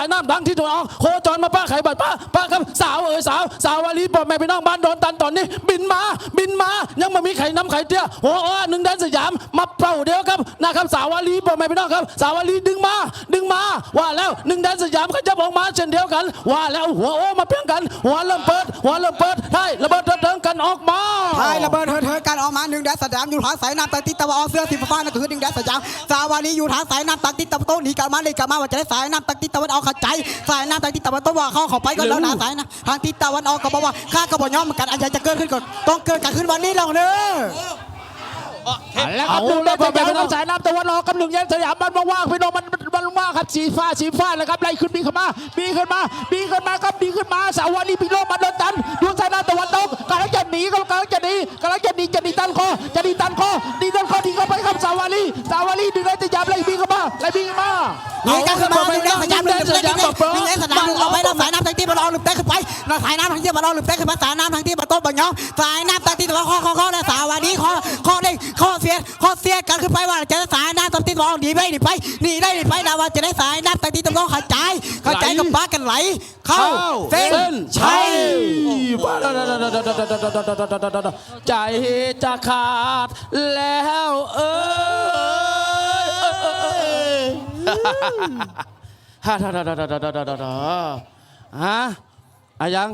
ายน้ำทางที่ตะวันออกโคจรมาป้าไข่บัดป้าป้าครับสาวเอ๋ยสาว สาววาลีบอกแม่พี่น้องบ้านโดนตันตอนนี้ บินมาบินมายังมามีไข่น้ำไข่เตี้ยหัวอ้อหนึ่งแดนสยามมาเป่าเดียวครับนะครับสาววาลีบอกแม่พี่น้องครับ สาววาลีดึงมาดึงมาว่าแล้วหนึ่งแดนสยามก็จะออกมาเช่นเดียวกัน ว่าแล้วหัวโอ้มาเพียงกัน หัวเริ่มเปิด หัวเริ่มเปิดได้ระเบิดระเทิงกันออกมา ไทยระเบิดเถิดเถิดกันออกมาหนึ่งแดนสยามอยู่ทางสายน้ำตักทิศตะวันออกเสื้อสีฟ้านั่นก็คือหนึ่งแดนสยามสาวานีอยู่ทางสายน้ำตักทิศตะวันตกหนีกลับมาเลยกลับมาว่าจะได้สายน้ำตักทิศตะวันออกเข้าใจ สายน้ำตักทิศตะวันตกว่าเขาเข้าไปก็แล้วนะสายนะทางทิศตะวันออกก็บอกว่าข้าก็บอกยอมเหมือนกันอะไรจะเกิดขึ้นก่อนต้องเกิดกันขึ้นวันนี้เราเนอะแล้วครับหนึ่งแดนสยามกับสายน้ำตะวันออกกับหนึ่งแดนสยามมันว่างๆพี่น้องมันมันว่างครับสีฟ้าสีฟ้าแล้วครับไล่ขึ้นบีขึ้นมาบีขึ้นมาบีขึ้นมาครับบีขึ้นมาสาวารีปีโลมาโดน จะหนีตันคอหนีตันคอหนีเข้าไปครับสาวารีสาวารีหนึ่งแดนสยามไล่บีขึ้นมาไล่บีขึ้นมานี่กันขึ้นมาหนึ่งแดนสยามหนึ่งแดนสยามหนึ่งแดนสยามเอาไปแล้วสายน้ำตักทิศตะวันออกหนึ่งแดนขึ้นไปแล้วสายน้ำทางทิศตะวันออกหนึ่งแดนขึ้นมาสายน้ำทางทิศตะวันตกบอกยอมสายน้ำตักทิศตะวันออกข้อข้อข้อและสาวานีข้อข้อเด้งข้อเสียข้อเสียกันขึ้นไปว่าจะได้สายน้ำตักทิศตะวันออกหนีไปหนีไปหนีได้หนีไปดาว่าจะได้สายน้ำตักทิศตะวันออกเข้าใจเข้าใจกับป้ากันไหล เข้าเส้นชัยใจจะขาดแล้วเอ้ยฮ่าฮ่าฮ่าฮ่าฮ่าฮ่าฮ่าฮะอายัง